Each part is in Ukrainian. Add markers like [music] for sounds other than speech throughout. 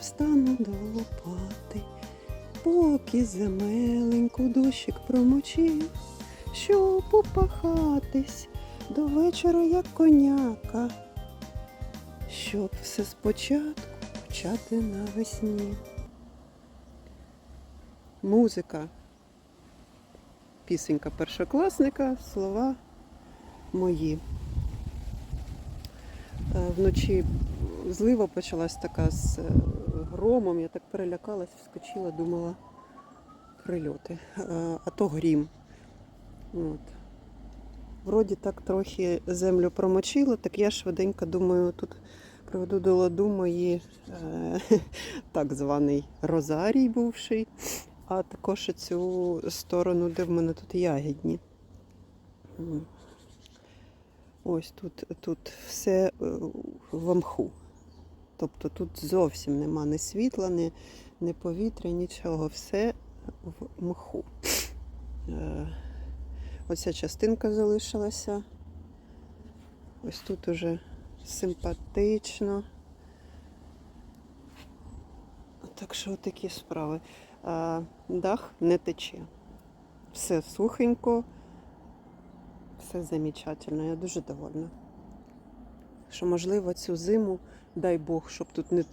встану до лопати, поки земеленьку дощик промочив, щоб упахатись до вечора, як коняка, щоб все спочатку почати навесні. Музика. Пісенька першокласника, слова мої. Е, Вночі злива почалась така з е, громом, я так перелякалась, вскочила, думала прильоти. А то грім. От. Вроді так трохи землю промочило, так я швиденько думаю, тут приведу до ладу мої е, [laughs] так званий розарій бувший, а також цю сторону, де в мене тут ягідні. Ось тут, тут все е, в мху. Тобто тут зовсім нема ні світла, ні, ні повітря, нічого. Все в мху. Е, Оця частинка залишилася. Ось тут уже симпатично. Так що такі справи. Дах не тече. Все сухенько, все замечательно. Я дуже довольна. Що, можливо, цю зиму, дай Бог, щоб тут не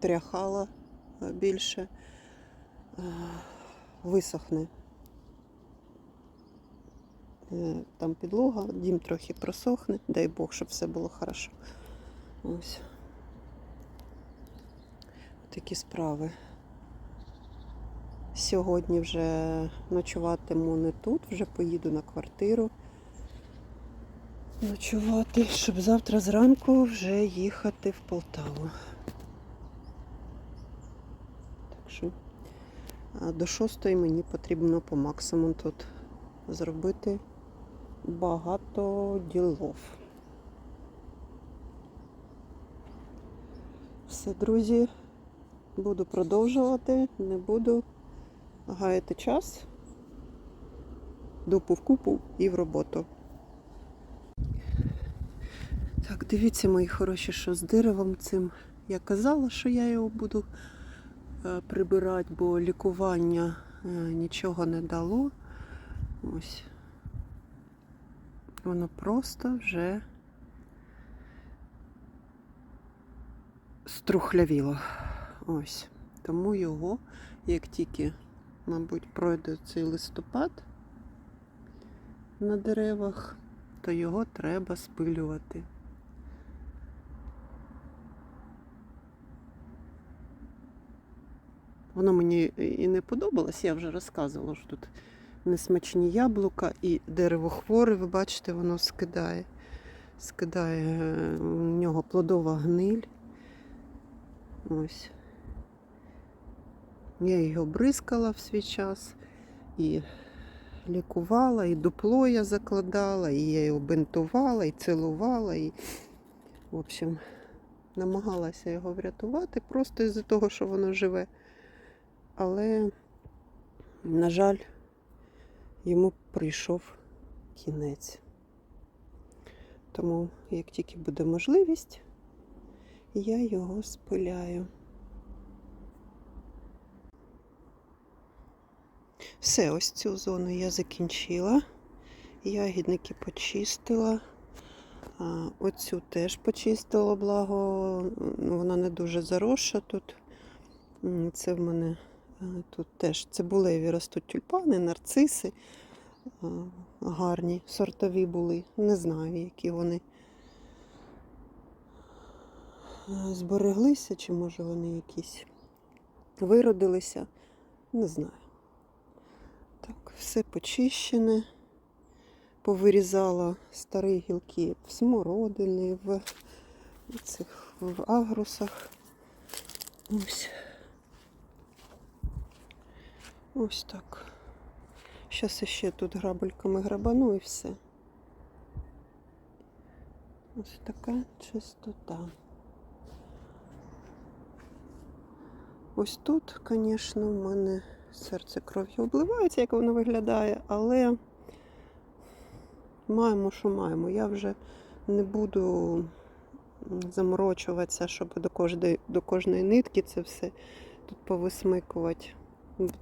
тряхало більше, е, висохне. Е, Там підлога, дім трохи просохне, дай Бог, щоб все було хорошо. Ось. Такі справи. Сьогодні вже ночуватиму не тут, вже поїду на квартиру ночувати, щоб завтра зранку вже їхати в Полтаву. Так що до шостої мені потрібно по максимуму тут зробити багато ділов. Все, друзі, буду продовжувати, не буду гаяти час. Дупу в купу і в роботу. Так, дивіться, мої хороші, що з деревом цим я казала, що я його буду е, прибирати, бо лікування е, нічого не дало. Ось. Воно просто вже струхлявіло. Ось. Тому його, як тільки, мабуть, пройде цей листопад на деревах, то його треба спилювати. Воно мені і не подобалось, я вже розказувала, що тут несмачні яблука і дерево хворе, ви бачите, воно скидає. Скидає е, у нього плодова гниль. Ось. Я його бризкала в свій час і лікувала, і дупло я закладала, і я його бинтувала, і цілувала, і, в общем, намагалася його врятувати просто із-за того, що воно живе. Але, на жаль, йому прийшов кінець. Тому, як тільки буде можливість, я його спиляю. Все, ось цю зону я закінчила. Ягідники почистила. Оцю теж почистила, благо вона не дуже заросша тут. Це в мене тут теж цибулеві ростуть тюльпани, нарциси. е, Гарні, сортові були. Не знаю, які вони е, збереглися, чи може вони якісь виродилися. Не знаю. Так, все почищене. Повирізала старі гілки в смородини, в цих в агрусах. Ось. Ось так. Зараз ще тут грабельками грабану і все. Ось така чистота. Ось тут, звісно, в мене серце кров'ю обливається, як воно виглядає, але маємо, що маємо. Я вже не буду заморочуватися, щоб до кожної, до кожної нитки це все тут повисмикувати.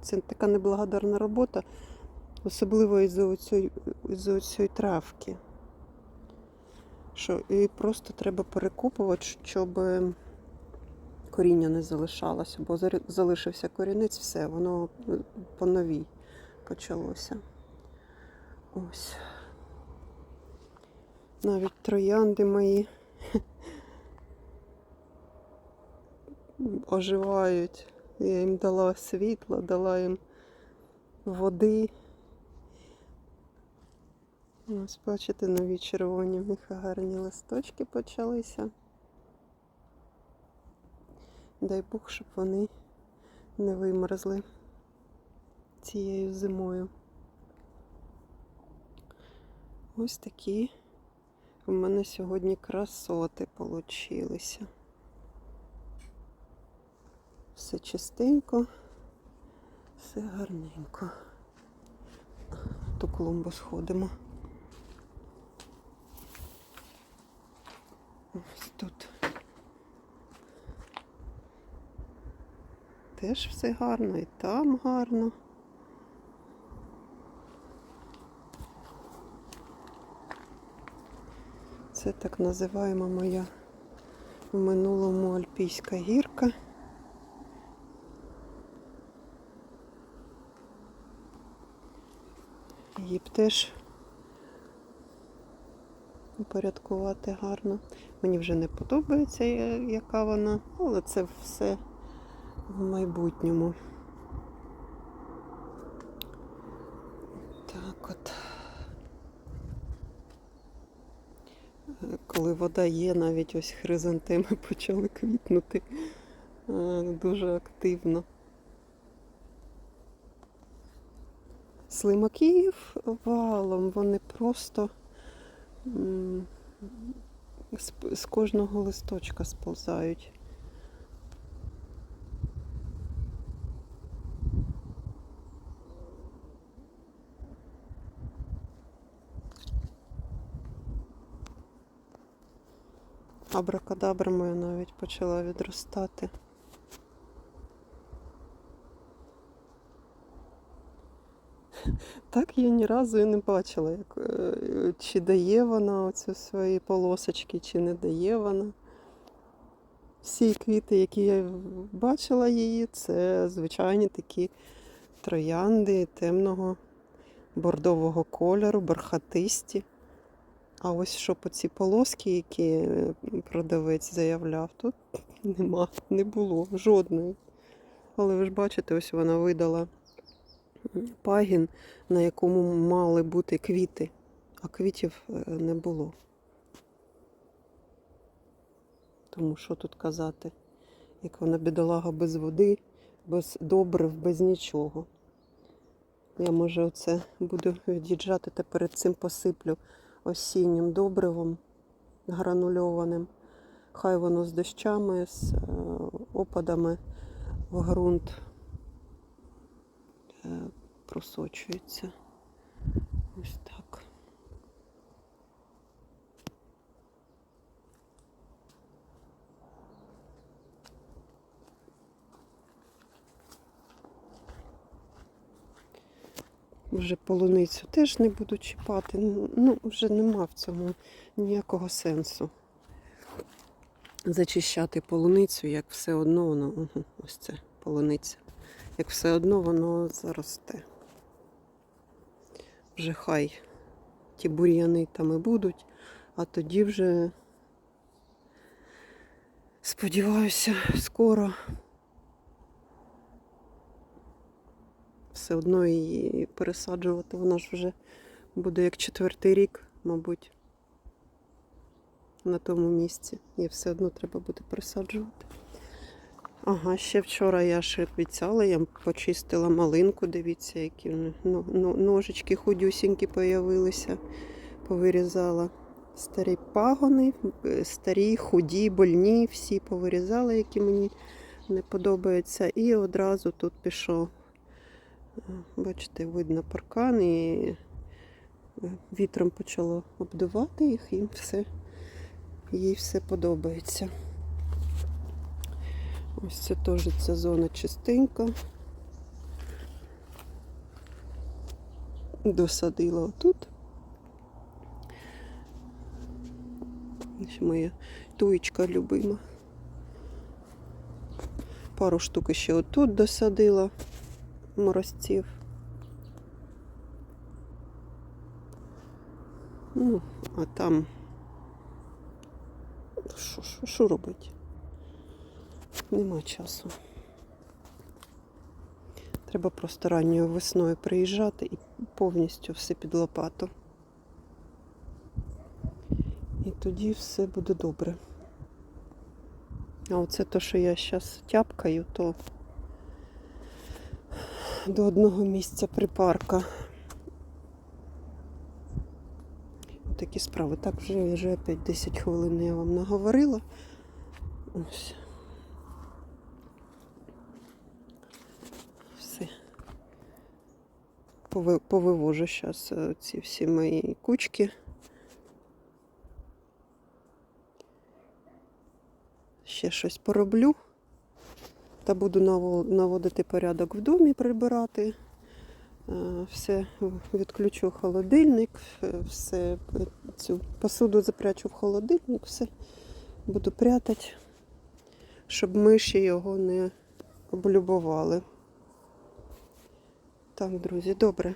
Це така неблагодарна робота, особливо із-за оцієї, цієї травки. Що і просто треба перекопувати, щоб коріння не залишалося, бо залишився корінець, все, воно е, по новій почалося. Ось. Навіть троянди мої [laughs] оживають. Я їм дала світла, дала їм води. Ось бачите, нові червоні в них гарні листочки почалися. Дай Бог, щоб вони не вимерзли цією зимою. Ось такі у мене сьогодні красоти получилися. Все чистенько, все гарненько. Ту клумбу сходимо. Ось тут. Теж все гарно, і там гарно. Це так називаємо моя в минулому альпійська гірка. Її б теж упорядкувати гарно. Мені вже не подобається, яка вона, але це все в майбутньому. Так от. Коли вода є, навіть ось хризантеми [laughs] почали квітнути е, дуже активно. Слимаків валом, вони просто з, кожного листочка сповзають. Абракадабра моя навіть почала відростати. [laughs] Так я ні разу і не бачила, як, е, чи дає вона оці свої полосочки, чи не дає вона. Всі квіти, які я бачила її, це звичайні такі троянди темного бордового кольору, бархатисті. А ось що по ці полоски, які е, продавець заявляв, тут [laughs] нема, не було жодної. Але ви ж бачите, ось вона видала пагін, на якому мали бути квіти, а квітів е, не було. Тому що тут казати, як вона бідолага без води, без добрив, без нічого. Я може оце буду від'їжджати та перед цим посиплю осіннім добривом гранульованим. Хай воно з дощами, з е, опадами в ґрунт е, просочується. Ось так. Вже полуницю теж не буду чіпати. Ну, вже нема в цьому ніякого сенсу. Зачищати полуницю, як все одно воно, ось це полуниця, як все одно воно заросте. Вже хай ті бур'яни там і будуть, а тоді вже, сподіваюся, скоро все одно її пересаджувати. Вона ж вже буде як четвертий рік, мабуть, на тому місці. І все одно треба буде пересаджувати. Ага, ще вчора я ж обіцяла, я почистила малинку. Дивіться, які ну, ну, ножички худюсінькі появилися, повирізала. Старі пагони, е, старі, худі, больні, всі повирізала, які мені не подобаються. І одразу тут пішов. Е, Бачите, видно паркан і е, вітром почало обдувати їх і все їй все подобається. Ось це теж ця зона чистенька. Досадила отут. Ось моя туєчка любима. Пару штук ще отут досадила морозців. Ну, а там що, що, що робити? Нема часу. Треба просто ранньою весною приїжджати і повністю все під лопату. І тоді все буде добре. А оце те, що я зараз тяпкаю, то до одного місця припарка. Такі справи. Так, вже, вже опять 10 хвилин я вам наговорила. Ось. Все. Пови- Повивожу зараз ці всі мої кучки. Ще щось пороблю. Та буду наводити порядок в домі, прибирати. Е, Все відключу холодильник, е, все е, цю посуду запрячу в холодильник, все буду прятати, щоб миші його не облюбували. Так, друзі, добре.